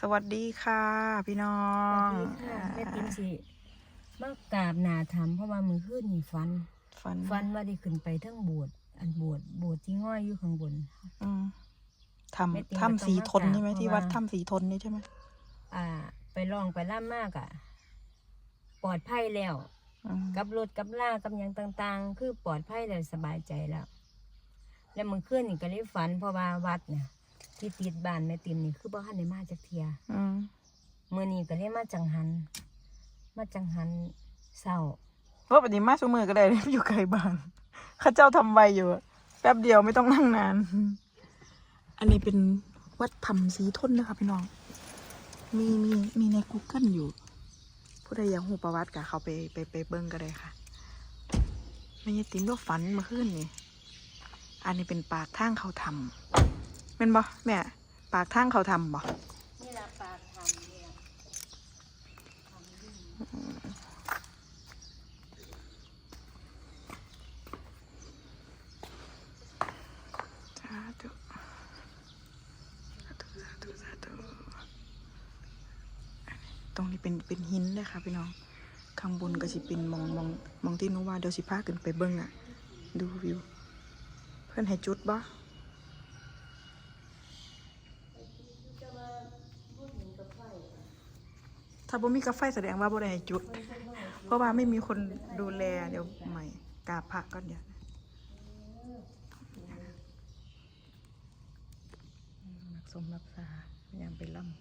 สวัสดีค่ะพี่น้อสวังสดีค่ะแม่ติ๋มสิมากราบหนาทำเพราะว่ามือขึ้นนี่ฟัน ฟันฟันว่าได้ขึ้นไปทั้งโบวชอันโบวชโบวชที่ง่อยอยู่ข้างบนอืมแม่ติ๋มทำก็ต้องทำสีทนมากราบใช่ไหมที่เพราะว่าวัดถ้ำสีทนนี่ใช่ไหมอ่า ไปลองไปล่ามากอะ ปลอดภัยแล้วอืมกับรถกับล่ากับหยังต่าง ๆ คือปลอดภัยแล้วสบายใจแล้ว แล้วมือขึ้นนี่ก็เลยฝันเพราะว่าวัดเนี่ย ที่ติดบ้านแม่ติ๋มนี่คือบ่ทันได้มาจากเทียอืมมื่อนี้ก็เลยมาจังหัน มาจังหันเศร้าเพราะปฏิมาสมือก็ได้ อยู่ไกลบ้านเข้าเจ้าทำไวอยู่อะแป๊บเดียวไม่ต้องนั่งนาน อันนี้เป็นวัดถ้ำสีทนนะคะพี่น้อง มีมีมีใน Google อยู่ ผู้ใดอยากหูประวัติก็เขาไปไปไปเบิ้งก็ได้ค่ะไม่ใช่ติ๋มว่าฝันเมาขึ้นนี่ อันนี้เป็นปากทางเขาทำ เป็นบ่แม่ ปากทางเขาทำบ่นี่ละปากทำเนี่ยสาธุสาธุสาธุสาธุตรงนี้เป็นเป็นหินเลยค่ะพี่น้อง ข้างบนก็สิเป็นมองมองมองที่นูว่าเดี๋ยวสิพาขึ้นไปเบิ้งอะ ดูวิว เพื่อนให้จุดบ่ ถ้าบ่มีกาแฟแสดงว่าบ่ได้ให้จุด เพราะว่าไม่มีคนดูแลเดี๋ยวใหม่กาพระก่อนเดี๋ยวรักสมรักษาพยายามไปล่ำ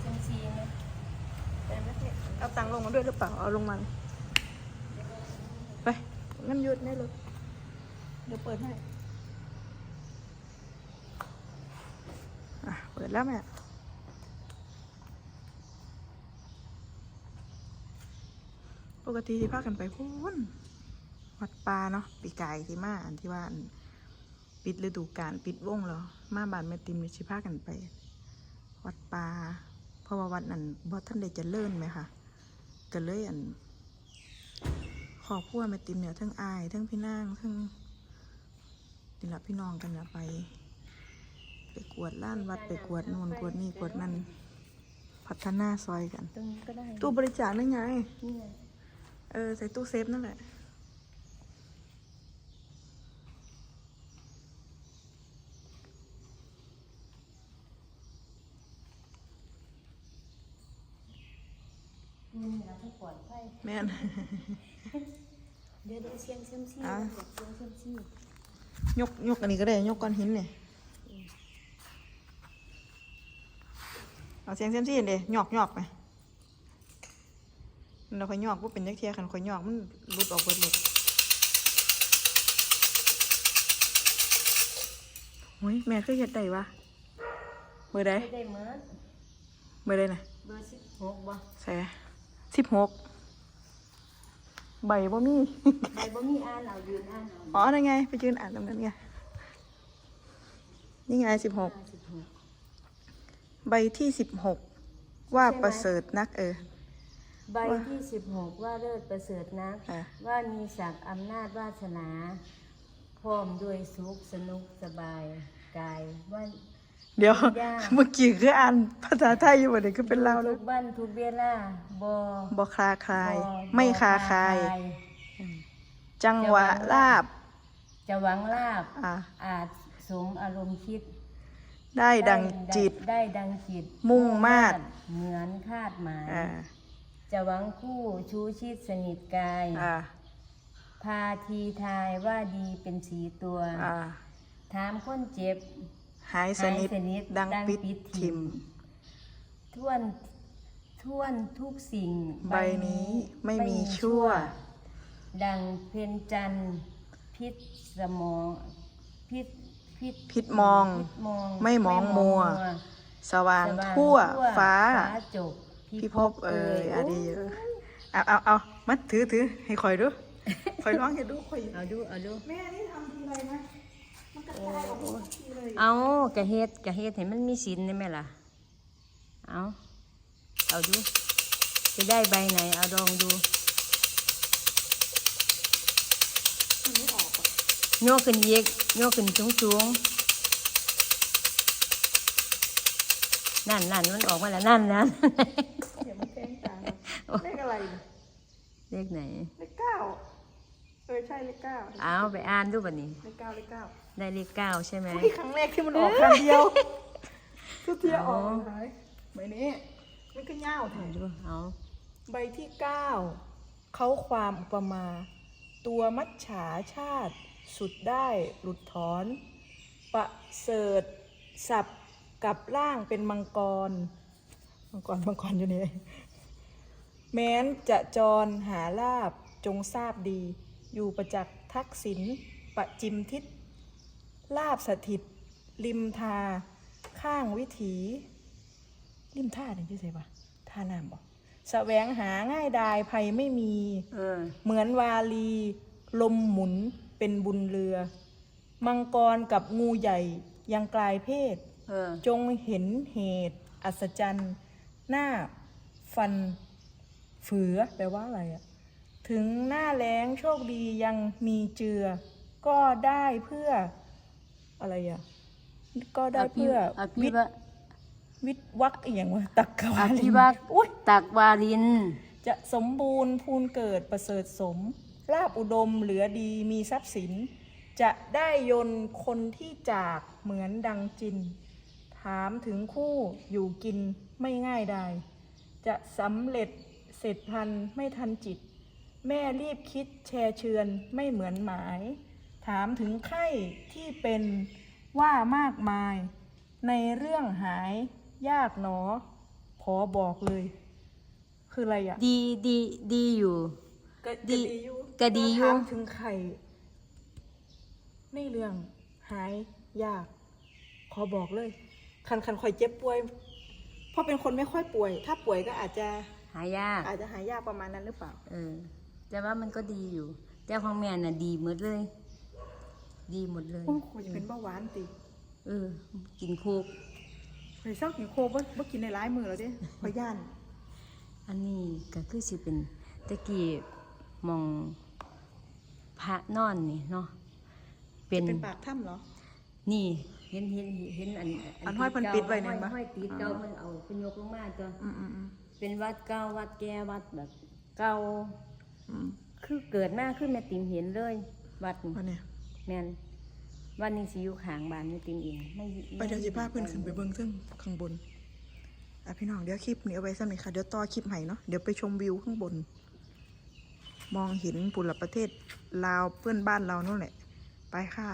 เซมซีไหมแต่ไม่ใช่ เอาตังค์ ลงมาด้วยหรือเปล่า เอาลงมา ไปงั้นหยุดได้เลยเดี๋ยวเปิดให้ อะ เปิดแล้วแม่ปกติที่พากันไปพูนวัดป่าเนาะปีกายที่มาอันที่ว่าปิดฤดูกาลปิดวงแล้วมาบานแม่ติมนี่สิพากันไป วัดป่าเพราะว่าวัดนั้นบ่ท่านได้จะเลิ่นไหมคะ ก็เลยอันขอบพัวแม่ติมเนี่ยทั้งอายทั้งพี่นางทั้งนี่ละพี่น้องกันละไป ไปกวดล้านวัดไปกวดนู่นกวดนี่กวดนั่นพัฒนาซอยกัน ตรงนี้ก็ได้ตู้บริจาคนั่นไง นี่ไง เออ ใส่ตู้เซฟนั่นแหละ นี่นะถ้าปลอดภัยแม่น เดี๋ยวเดี๋ยวเสียงเซมซีอะเสียงเซมซียกยกอันนี้ก็ได้ ยกก้อนหินเนี่ยเอาเสียงเซยมซี่เด้หยอกหยอกไปเราค่อยหยอกว่าเป็นยักษ์เทียขันค่อยหยอกมันหลุดออกเบิดหลุดโอ้ยแม่คือเฮ็ดได้วะเบอร์ใดไม่ได้เหมือนเบอร์ใดน่ะเบอร์สิบหกบ่แส สิบหกใบบ่มี ใบบ่มีอ่านเอายืนอ่านเอาอ๋อนั่นไง ไปยืนอ่านตรงนั้นไง นี่ไงสิบหกสิบหก ใบที่สิบหกว่าประเสริฐนักเออ ใบที่สิบหกว่าเลิศประเสริฐนัก อะ ว่ามีศักดิ์อำนาจวาสนา พร้อมด้วยสุขสนุกสบายกายว่า เดี๋ยวยากเมื่อกี้คืออ่านภาษาไทยอยู่บ่เดี๋ยวคือเป็นลาวแล้ทุวกบ้านทุกเวลาบอบ่คลาคลายบ่ไม่คลาคลาย จังหวะลาบ จะหวังลาบ อะ อาจสมอารมณ์คิดได้ดังจิต ได้ดังจิตมุ่งมาตร เหมือนคาดหมาย อ่าจะหวังคู่ชูชิดสนิทกาย อ่าพาทีทายว่าดีเป็นสีตัว อ่าถามคนเจ็บ หายสนิท หายสนิทดังดังปิดปิดทิ่ทิมมทวนท่วนทุกสิ่งใบนี้ไม่มีชั่ว ดังเพนจันทร์พิษสมองพิษพิษพิษมองพิษมองไม่มองมัว สว่างสว่างทั่วฟ้า จบพี่พบเอ่ยอะดีเออเอาเอาเอามัดถือถือให้คอยดูคอยร้องให้ดูคอยเอาดูเอาดู แม่นี่ทำทีไรนะ มันกระจายออกมาทุกที เลยเอากะเฮ็ดกะเฮ็ดให้มันมีสินได้ไหมล่ะ เอาเอาดู จะได้ใบไหน เอาลองดูมันไม่ออกอะโยกขึ้นอีกโยกขึ้นสูงสูงนั่นนั่นมันออกมาแล้วนั่นนั่นเดี๋ยวมันแทงตาเลขอะไรเนี่ยเลขไหน เลขเก้า เออใช่เลขเก้าเอาไปอ่านดูบัดนี้ เลขเก้าเลขเก้าได้เลขเก้าใช่ไหมนี่ครั้งแรกที่มันออกครั้งเดียวทุกทีออกหายใบนี้มันก็เง่าแทเอานดูเอาใบที่เก้าเขาความอุปมา ตัวมัจฉาชาติ สุดได้หลุดถอน ประเสริฐสับกับร่างเป็นมังกร มังกรมังกรอยู่นี่แม้นจะจรหาลาบจงทราบดี อยู่ประจักษ์ทักษิณประจิมทิศ ลาบสถิต ริมทา ข้างวิถี ริมท่าเนี่ยชื่ออะไรวะท่าน้ำบอกแสวงหาง่ายดายภัยไม่มีเออเหมือนวาลี ลมหมุนเป็นบุญเรือ มังกรกับงูใหญ่ยังกลายเพศเออจงเห็นเหตุ อัศจรรย์ หน้า ฟันเฝือแปลว่าอะไรอะ ถึงหน้าแล้งโชคดียังมีเจือ ก็ได้เพื่ออะไรอะก็ได้เพื่ออภิวิทวะวิทย์วักอหย่างวะตักกวาอลิภินวัตอุ้ยตักวาลิน จะสมบูรณ์พูนเกิดประเสริฐสมลาบอุดมเหลือดีมีทรัพย์สิน จะได้ยนต์คนที่จากเหมือนดังจิน ถามถึงคู่อยู่กินไม่ง่ายได้จะสำเร็จเสร็จทันไม่ทันจิต แม่รีบคิดแชร์เชือนไม่เหมือนหมาย ถามถึงไข้ที่เป็นว่ามากมาย ในเรื่องหายยากหนอ ขอบอกเลย คืออะไรอะดีดีดีอยู่ ก็ดีดีอยู่ก็ดีอยู่ ถามถึงไข่ในเรื่องหายยาก ขอบอกเลย คันคันคอยเจ็บป่วย เพราะเป็นคนไม่ค่อยป่วย ถ้าป่วยก็อาจจะหายาก อาจจะหายยากประมาณนั้นหรือเปล่า เออ แต่ว่ามันก็ดีอยู่ แต่ของแม่น่ะดีหมดเลย ดีหมดเลยโอ้คงจะเป็นเบาหวานติเออ กินโคกเคยเศร้ากินโคบ่บ่กินในร้ายมือแล้วเด้ขอย่าน อันนี้ก็คือสิเป็นตะกี้หมองพระนอนนี่เนาะเป็นเป็นปากถ้ำเหรอ นี่เห็นเห็นเห็นอันอันห้อยเพิ่นปิดไว้นั่นปะห้อยติดเก่ามันเอาเป็นยกลงมาจ้ะอืมอืมอืมเป็นวัดเก่าวัดแก่วัดแบบ เก่าอืม คือเกิดมาขึ้นแม่ติมเห็นเลย วัดนี่วันเนี้ยแม่นวันนี้สิอยู่ข้างบ้านแม่ติมเองไม่ไปเดี๋ยวสิพาเพื่อนขึ้นไปเบิ่งซึ่งข้างบนอะพี่น้องเดี๋ยวคลิปนี้เอาไว้สักหน่อยค่ะเดี๋ยวต่อคลิปใหม่เนาะเดี๋ยวไปชมวิวข้างบน มองเห็นปุรประเทศลาวเพื่อนบ้านเรานู่นแหละ ไปค่ะ